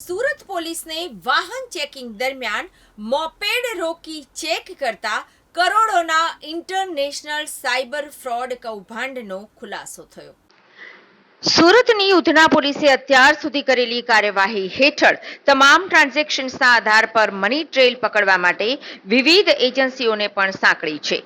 સુરત પોલીસને વાહન ચેકિંગ દરમિયાન મોપેડ રોકી ચેક કરતા કરોડોના ઇન્ટરનેશનલ સાયબર ફ્રોડ કૌભાંડનો ખુલાસો થયો. સુરતની ઉધના પોલીસે અત્યાર સુધી કરેલી કાર્યવાહી હેઠળ તમામ ટ્રાન્ઝેક્શન્સના આધાર પર મની ટ્રેલ પકડવા માટે વિવિધ એજન્સીઓને પણ સાંકળી છે.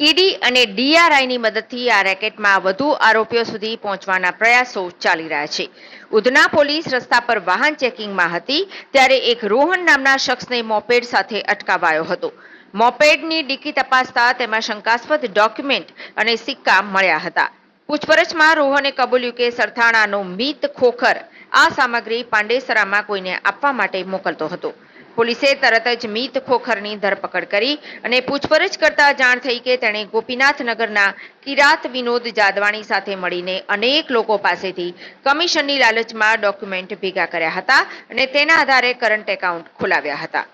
ઈડી અને ડીઆરઆઈની મદદથી આ રેકેટમાં વધુ આરોપીઓ સુધી પહોંચવાના પ્રયાસો ચાલી રહ્યા છે. ઉધના પોલીસ રસ્તા પર વાહન ચેકિંગમાં હતી, ત્યારે એક રોહન નામના શખ્સને મોપેડ સાથે અટકાવાયો હતો. મોપેડની ડીકી તપાસતા તેમાં શંકાસ્પદ ડોક્યુમેન્ટ અને સિક્કા મળ્યા હતા. પૂછપરછમાં રોહને કબૂલ્યું કે સરથાણાનો મિત ખોખર આ સામગ્રી પાંડેસરામાં કોઈને આપવા માટે મોકલતો હતો. પોલીસે તરત જ મિત ખોખરની ધરપકડ કરી અને પૂછપરછ કરતા જાણ થઈ કે તેણે ગોપીનાથ નગરના કિરાત વિનોદ જાદવાણી સાથે મળીને અનેક લોકો પાસેથી કમિશનની લાલચમાં ડોક્યુમેન્ટ ભેગા કર્યા હતા અને તેના આધારે કરંટ એકાઉન્ટ ખોલાવ્યા હતા.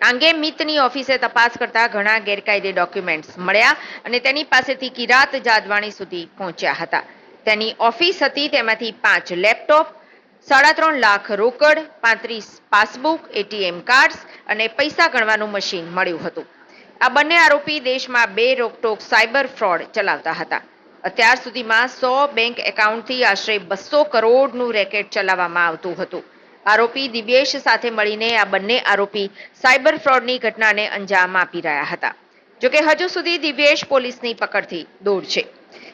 આ અંગે મિતની ઓફિસે તપાસ કરતા ઘણા ગેરકાયદે ડોક્યુમેન્ટ્સ મળ્યા અને તેની પાસેથી કિરાત જાદવાણી સુધી પહોંચ્યા હતા. તેની ઓફિસ હતી તેમાંથી પાંચ લેપટોપ સાડા ત્રણ લાખ રોકડ, પાંત્રીસ પાસબુક, એટીએમ કાર્ડ્સ અને પૈસા ગણવાનું મશીન મળ્યું હતું. આ બંને આરોપી દેશમાં બે રોકટોક સાયબર ફ્રોડ ચલાવતા હતા. અત્યાર સુધીમાં સો બેંક એકાઉન્ટથી આશરે બસો કરોડનું રેકેટ ચલાવવામાં આવતું હતું. આરોપી દિવ્યેશ સાથે મળીને આ બંને આરોપી સાયબર ફ્રોડની ઘટનાને અંજામ આપી રહ્યા હતા. જોકે હજુ સુધી દિવ્યેશ પોલીસની પકડથી દૂર છે.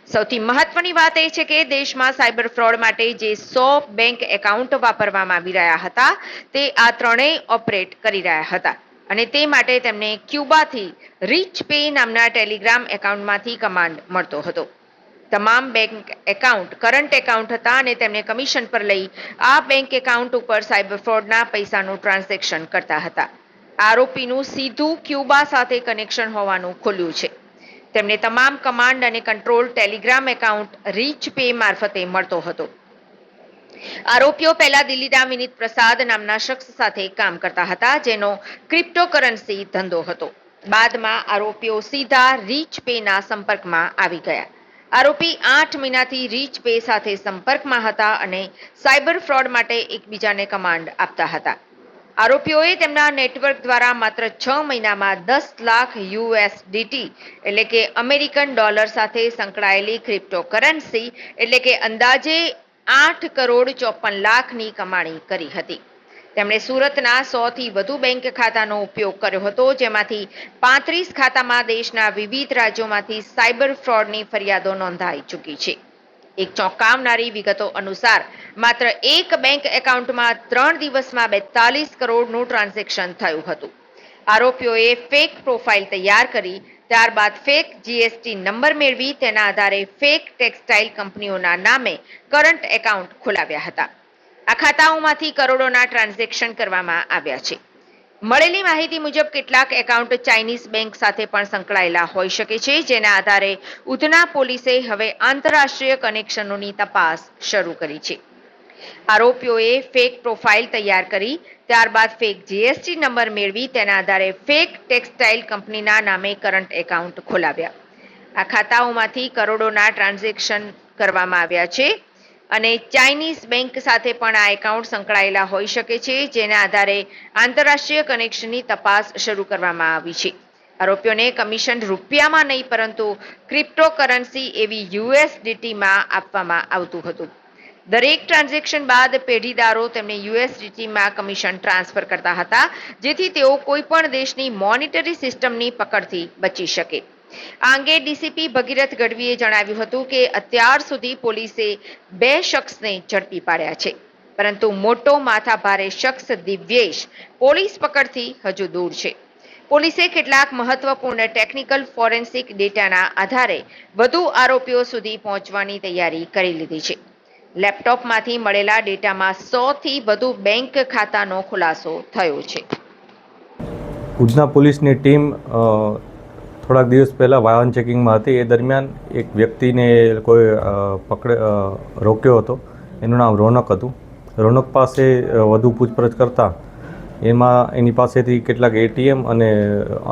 સૌથી મહત્વની વાત એ છે કે દેશમાં સાયબર ફ્રોડ માટે જે સો બેંક એકાઉન્ટ વાપરવામાં આવી રહ્યા હતા, તે આ ત્રણેય ઓપરેટ કરી રહ્યા હતા. અને તે માટે તેમને ક્યુબાથી રીચ પે નામના ટેલિગ્રામ એકાઉન્ટમાંથી કમાન્ડ મળતો હતો. તમામ બેંક એકાઉન્ટ, કરંટ એકાઉન્ટ હતા અને તેમને કમિશન પર લઈ આ બેંક એકાઉન્ટ ઉપર સાયબર ફ્રોડના પૈસાનું ટ્રાન્ઝેક્શન કરતા હતા. આરોપીનું સીધું ક્યુબા સાથે કનેક્શન હોવાનું ખુલ્યું છે. તેમને તમામ કમાન્ડ અને control telegram account reach pay મારફતે મળતો હતો. આરોપીઓ પહેલા દિલ્હીના વિનીત પ્રસાદ નામના શખ્સ સાથે કામ કરતા હતા, જેનો ક્રિપ્ટોકરન્સી ધંધો હતો. બાદમાં આરોપીઓ સીધા રીચ પેના સંપર્કમાં આવી ગયા. આરોપી આઠ મહિનાથી રીચ પે સાથે સંપર્કમાં હતા અને સાયબર ફ્રોડ માટે એકબીજાને કમાન્ડ આપતા હતા. આરોપીઓએ તેમના નેટવર્ક દ્વારા માત્ર છ મહિનામાં દસ લાખ યુએસડીટી, એટલે કે અમેરિકન ડોલર સાથે સંકળાયેલી ક્રિપ્ટોકરન્સી, એટલે કે અંદાજે આઠ કરોડ ચોપન લાખની કમાણી કરી હતી. તેમણે સુરતના સોથી વધુ બેંક ખાતાનો ઉપયોગ કર્યો હતો, જેમાંથી પાંત્રીસ ખાતામાં દેશના વિવિધ રાજ્યોમાંથી સાયબર ફ્રોડની ફરિયાદો નોંધાઈ ચૂકી છે. એક ચોંકાવનારી વિગતો અનુસાર, માત્ર એક બેંક એકાઉન્ટમાં ત્રણ દિવસમાં બેતાલીસ કરોડનું ટ્રાન્ઝેક્શન થયું હતું. આરોપીઓએ ફેક પ્રોફાઇલ તૈયાર કરી, ત્યારબાદ ફેક જીએસટી નંબર મેળવી, તેના આધારે ફેક ટેક્સટાઇલ કંપનીઓના નામે કરંટ એકાઉન્ટ ખોલાવ્યા હતા. આ ખાતાઓમાંથી કરોડોના ટ્રાન્ઝેક્શન કરવામાં આવ્યા છે. મળેલી માહિતી મુજબ કેટલાક એકાઉન્ટ ચાઇનીઝ બેંક સાથે પણ સંકળાયેલા હોઈ શકે છે, જેના આધારે ઉધના પોલીસે હવે આંતરરાષ્ટ્રીય કનેક્શનોની તપાસ શરૂ કરી છે. આરોપીઓએ ફેક પ્રોફાઇલ તૈયાર કરી, ત્યારબાદ ફેક જીએસટી નંબર મેળવી, તેના આધારે ફેક ટેક્સટાઇલ કંપનીના નામે કરંટ એકાઉન્ટ ખોલાવ્યા. આ ખાતાઓમાંથી કરોડોના ટ્રાન્ઝેક્શન કરવામાં આવ્યા છે. અને ચાઇનીઝ બેંક સાથે પણ આ એકાઉન્ટ સંકળાયેલા હોઈ શકે છે, જેના આધારે આંતરરાષ્ટ્રીય કનેક્શનની તપાસ શરૂ કરવામાં આવી છે. આરોપીઓને કમિશન રૂપિયામાં નહીં, પરંતુ ક્રિપ્ટોકરન્સી એવી યુએસડીટીમાં આપવામાં આવતું હતું. દરેક ટ્રાન્ઝેક્શન બાદ પેઢીદારો તેમને યુએસડીટીમાં કમિશન ટ્રાન્સફર કરતા હતા, જેથી તેઓ કોઈપણ દેશની મોનિટરી સિસ્ટમની પકડથી બચી શકે. આ અંગે ડીસીપી ભગીરથ ગઢવીએ જણાવ્યું હતું કે અત્યાર સુધી પોલીસે બે શખ્સને ઝડપી પાડ્યા છે. પરંતુ મોટો માથાભારે શખ્સ દિવ્યેશ પોલીસ પકડથી હજુ દૂર છે. પોલીસે કેટલાક મહત્વપૂર્ણ ટેકનિકલ ફોરેન્સિક ડેટાના આધારે વધુ આરોપીઓ સુધી પહોંચવાની તૈયારી કરી લીધી છે. લેપટોપમાંથી મળેલા ડેટામાં સોથી વધુ બેંક ખાતાનો ખુલાસો થયો છે. ભુજના પોલીસની ટીમ થોડાક દિવસ પહેલાં વાહન ચેકિંગમાં હતી. એ દરમિયાન એક વ્યક્તિને કોઈ પકડે રોક્યો હતો. એનું નામ રોનક હતું. રોનક પાસે વધુ પૂછપરછ કરતાં એમાં, એની પાસેથી કેટલાક એટીએમ અને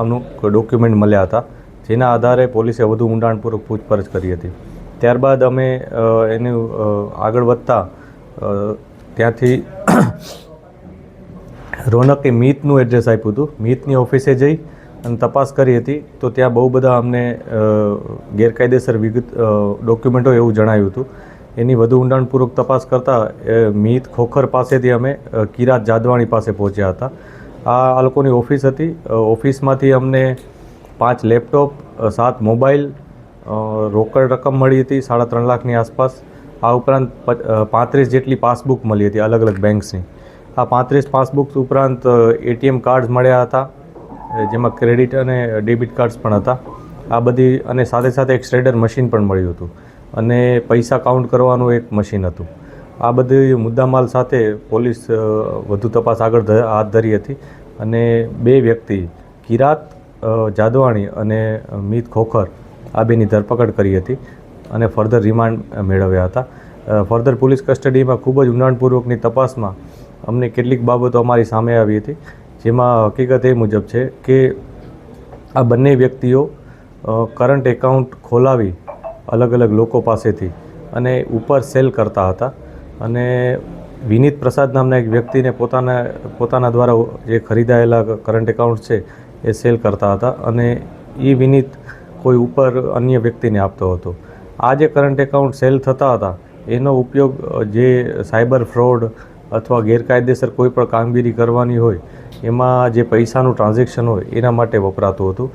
અમુક ડોક્યુમેન્ટ મળ્યા હતા, જેના આધારે પોલીસે વધુ ઊંડાણપૂર્વક પૂછપરછ કરી હતી. ત્યારબાદ અમે એનું આગળ વધતા ત્યાંથી રોનકે મીતનું એડ્રેસ આપ્યું હતું. મીતની ઓફિસે જઈ અને તપાસ કરી હતી, તો ત્યાં બહુ બધા અમને ગેરકાયદેસર વિગત ડોક્યુમેન્ટો એવું જણાવ્યું હતું. એની વધુ ઊંડાણપૂર્વક તપાસ કરતાં મીત ખોખર પાસેથી અમે કિરાત જાદવાણી પાસે પહોંચ્યા હતા. આ આ લોકોની ઓફિસ હતી. ઓફિસમાંથી અમને પાંચ લેપટોપ સાત મોબાઈલ રોકડ રકમ મળી હતી, સાડા ત્રણ લાખની આસપાસ. આ ઉપરાંત પાંત્રીસ જેટલી પાસબુક મળી હતી અલગ અલગ બેંક્સની. આ પાંત્રીસ પાસબુક ઉપરાંત એટીએમ કાર્ડ્સ મળ્યા હતા. જેમાં ક્રેડિટ અને ડેબિટ કાર્ડ્સ પણ હતા. આ બધી અને સાથે સાથે એક શ્રેડર મશીન પણ મળ્યું હતું. અને પૈસા કાઉન્ટ કરવાનું એક મશીન હતું. આ બધી મુદ્દામાલ સાથે પોલીસ વધુ તપાસ આગળ હાથ ધરી હતી. અને બે વ્યક્તિ, કિરાત જાદવાણી અને મીત ખોખર આ બેની ધરપકડ કરી હતી અને ફર્ધર રિમાન્ડ મેળવ્યા હતા. ફર્ધર પોલીસ કસ્ટડીમાં ખૂબ જ ઊંડાણપૂર્વકની તપાસમાં અમને કેટલીક બાબતો અમારી સામે આવી હતી. જેમાં હકીકત એ મુજબ છે કે આ બંને વ્યક્તિઓ કરંટ એકાઉન્ટ ખોલાવી અલગ અલગ લોકો પાસેથી અને ઉપર સેલ કરતા હતા. અને વિનીત પ્રસાદ નામના એક વ્યક્તિને પોતાના પોતાના દ્વારા જે ખરીદાયેલા કરંટ એકાઉન્ટ છે એ સેલ કરતા હતા અને એ વિનીત કોઈ ઉપર અન્ય વ્યક્તિને આપતો હતો. આ જે કરંટ એકાઉન્ટ સેલ થતા હતા, એનો ઉપયોગ જે સાયબર ફ્રોડ અથવા ગેરકાયદેસર કોઈ પણ કામગીરી કરવાની હોય, એમાં જે પૈસાનું ટ્રાન્ઝેક્શન હોય, એના માટે વપરાતું હતું.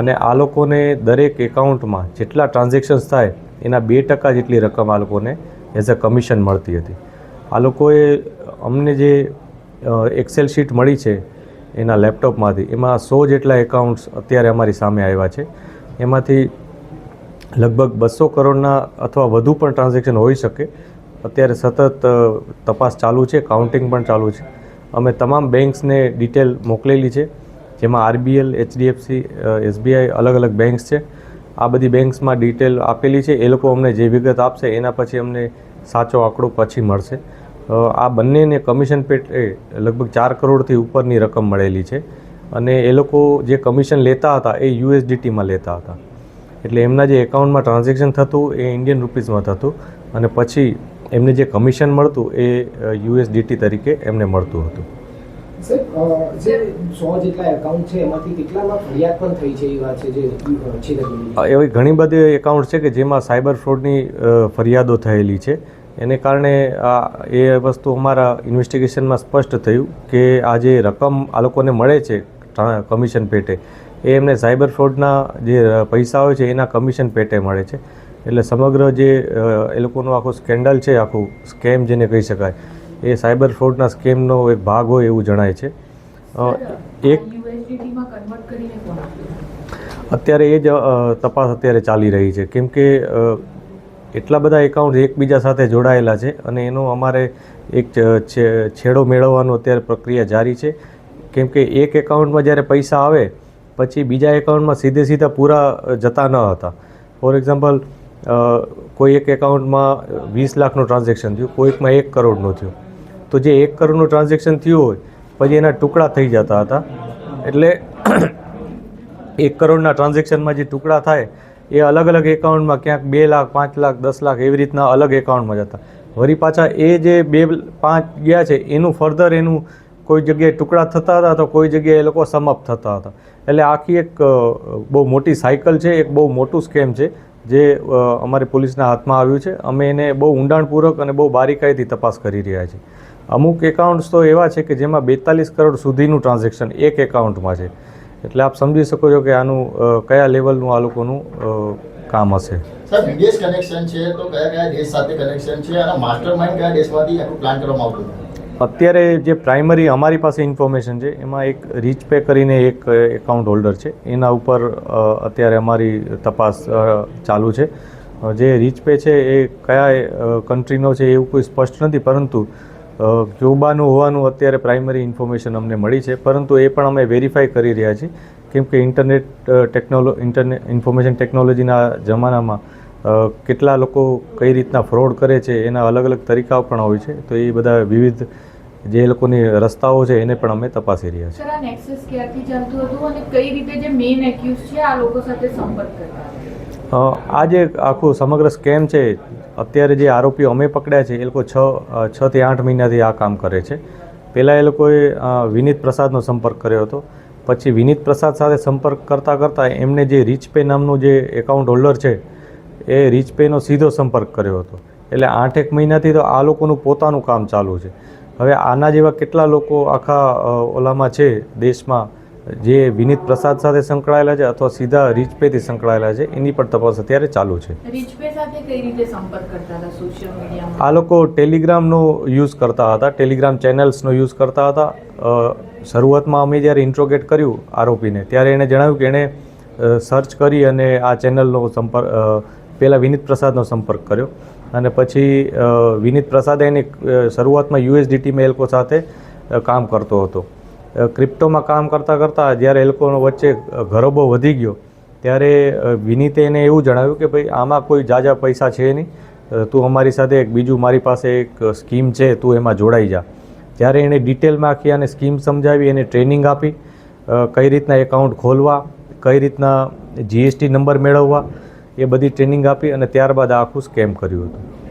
અને આ લોકોને દરેક એકાઉન્ટમાં જેટલા ટ્રાન્ઝેક્શન્સ થાય, એના બે ટકા જેટલી રકમ આ લોકોને એઝ અ કમિશન મળતી હતી. આ લોકોએ અમને જે એક્સેલ શીટ મળી છે, એના લેપટોપમાંથી, એમાં સો જેટલા એકાઉન્ટ્સ અત્યારે અમારી સામે આવ્યા છે. એમાંથી લગભગ બસો કરોડના અથવા વધુ પણ ટ્રાન્ઝેક્શન હોઈ શકે. અત્યારે સતત તપાસ ચાલુ છે કાઉન્ટિંગ પણ ચાલુ છે. અમે તમામ બેંક્સને ડિટેલ મોકલેલી છે, જેમાં આરબીએલ, એચડીએફસી એસબીઆઈ અલગ અલગ બેંક્સ છે. આ બધી બેંક્સમાં ડિટેલ આપેલી છે. એ લોકો અમને જે વિગત આપશે, એના પછી અમને સાચો આંકડો પછી મળશે. આ બંનેને કમિશન પેટે લગભગ ચાર કરોડથી ઉપરની રકમ મળેલી છે. અને એ લોકો જે કમિશન લેતા હતા, એ યુએસડીટીમાં લેતા હતા. એટલે એમના જે એકાઉન્ટમાં ટ્રાન્ઝેક્શન થતું, એ ઇન્ડિયન રૂપીઝમાં થતું. અને પછી એમને જે કમિશન મળતું એ યુએસડીટી તરીકે એમને મળતું હતું. એવી ઘણી બધી એકાઉન્ટ છે કે જેમાં સાયબર ફ્રોડની ફરિયાદો થયેલી છે. એને કારણે આ એ વસ્તુ અમારા ઇન્વેસ્ટિગેશનમાં સ્પષ્ટ થયું કે આ જે રકમ આ લોકોને મળે છે કમિશન પેટે એ એમને સાયબર ફ્રોડના જે પૈસા હોય છે એના કમિશન પેટે મળે છે. એટલે સમગ્ર જે એ લોકોનું આખો સ્કેન્ડલ છે આખું સ્કેમ જેને કહી શકાય એ સાયબર ફ્રોડના સ્કેમનો એક ભાગ હોય એવું જણાય છે. એક અત્યારે એ જ તપાસ અત્યારે ચાલી રહી છે. કેમ કે એટલા બધા એકાઉન્ટ એકબીજા સાથે જોડાયેલા છે અને એનો અમારે એક છે- છેડો મેળવવાનો અત્યારે પ્રક્રિયા જારી છે. કેમ કે એક એકાઉન્ટમાં જ્યારે પૈસા આવે પછી બીજા એકાઉન્ટમાં સીધે સીધા પૂરા જતા ન હતા. ફોર એક્ઝામ્પલ કોઈ એક એકાઉન્ટમાં વીસ લાખનું ટ્રાન્ઝેક્શન થયું, કોઈકમાં એક કરોડનું થયું. તો જે એક કરોડનું ટ્રાન્ઝેક્શન થયું હોય, પછી એના ટુકડા થઈ જતા હતા. એટલે એક કરોડના ટ્રાન્ઝેક્શનમાં જે ટુકડા થાય, એ અલગ અલગ એકાઉન્ટમાં ક્યાંક બે લાખ, પાંચ લાખ, દસ લાખ એવી રીતના અલગ એકાઉન્ટમાં જતા. વળી પાછા એ જે બે પાંચ ગયા છે, એનું ફર્ધર એનું કોઈ જગ્યાએ ટુકડા થતા હતા તો કોઈ જગ્યાએ એ લોકો સમાપ્ત થતા હતા. એટલે આખી એક બહુ મોટી સાયકલ છે, એક બહુ મોટું સ્કેમ છે. જે અમારી પોલીસના હાથમાં આવ્યું છે. અમે એને બહુ ઊંડાણપૂર્વક અને બહુ બારીકાઈથી તપાસ કરી રહ્યા છીએ. અમુક એકાઉન્ટ્સ તો એવા છે કે જેમાં બેતાલીસ કરોડ સુધીનું ટ્રાન્ઝેક્શન એક એકાઉન્ટમાં છે. એટલે આપ સમજી શકો છો કે આનું કયા લેવલનું આ લોકોનું કામ હશે. વિદેશ કનેક્શન છે, તો કયા કયા દેશ સાથે કનેક્શન છે? અને માસ્ટર માઇન્ડ કયા દેશમાંથી આખું પ્લાન કરવામાં આવતું અત્યારે જે પ્રાઇમરી અમારી પાસે ઇન્ફોર્મેશન છે, એમાં એક રીચ પે કરીને એક એકાઉન્ટ હોલ્ડર છે. એના ઉપર અત્યારે અમારી તપાસ ચાલુ છે. જે રીચ પે છે એ કયા કન્ટ્રીનો છે એવું કોઈ સ્પષ્ટ નથી, પરંતુ ક્યુબાનું હોવાનું અત્યારે પ્રાઇમરી ઇન્ફોર્મેશન અમને મળી છે. પરંતુ એ પણ અમે વેરીફાઈ કરી રહ્યા છીએ. કેમ કે ઇન્ટરનેટ ટેકનોલો ઇન્ટરનેટ ઇન્ફોર્મેશન ટેકનોલોજીના જમાનામાં કેટલા લોકો કઈ રીતના ફ્રોડ કરે છે એના અલગ અલગ તરીકાઓ પણ હોય છે. તો એ બધા વિવિધ જે એ લોકોની રસ્તાઓ છે એને પણ અમે તપાસી રહ્યા છીએ. સર આ નેક્સસ ક્યારથી ચાલતું હતું અને કઈ રીતે જે મેઇન એક્યુઝ છે આ લોકો સાથે સંપર્ક કરતા આ જે આખું સમગ્ર સ્કેમ છે અત્યારે જે આરોપીઓ અમે પકડ્યા છે એ લોકો છ છ થી આઠ મહિનાથી આ કામ કરે છે. પહેલાં એ લોકોએ વિનીત પ્રસાદનો સંપર્ક કર્યો હતો. પછી વિનીત પ્રસાદ સાથે સંપર્ક કરતાં કરતાં એમને જે રીચ પે નામનું જે એકાઉન્ટ હોલ્ડર છે એ રીચપેનો સીધો સંપર્ક કર્યો હતો. એટલે આઠેક મહિનાથી તો આ લોકોનું પોતાનું કામ ચાલુ છે. હવે આના જેવા કેટલા લોકો આખા ઓલામાં છે દેશમાં જે વિનીત પ્રસાદ સાથે સંકળાયેલા છે અથવા સીધા રીચપેથી સંકળાયેલા છે એની પણ તપાસ અત્યારે ચાલુ છે. આ લોકો ટેલિગ્રામનો યુઝ કરતા હતા ટેલિગ્રામ ચેનલ્સનો યુઝ કરતા હતા. શરૂઆતમાં અમે જ્યારે ઇન્ટ્રોગેટ કર્યું આરોપીને ત્યારે એણે જણાવ્યું કે એણે સર્ચ કરી અને આ ચેનલનો સંપર્ક પહેલાં વિનીત પ્રસાદનો સંપર્ક કર્યો અને પછી વિનીત પ્રસાદે એની શરૂઆતમાં યુએસડીટીમાં એ લોકો સાથે કામ કરતો હતો. ક્રિપ્ટોમાં કામ કરતાં કરતાં જ્યારે એ વચ્ચે ગરબો વધી ગયો, ત્યારે વિનીતે એને એવું જણાવ્યું કે ભાઈ, આમાં કોઈ જાજા પૈસા છે નહીં. તું અમારી સાથે એક બીજું મારી પાસે એક સ્કીમ છે, તું એમાં જોડાઈ જા. ત્યારે એણે ડિટેલમાં આખી અને સ્કીમ સમજાવી, એને ટ્રેનિંગ આપી કઈ રીતના એકાઉન્ટ ખોલવા, કઈ રીતના જીએસટી નંબર મેળવવા એ બધી ટ્રેનિંગ આપી અને ત્યારબાદ આખું સ્કેમ કર્યું હતું.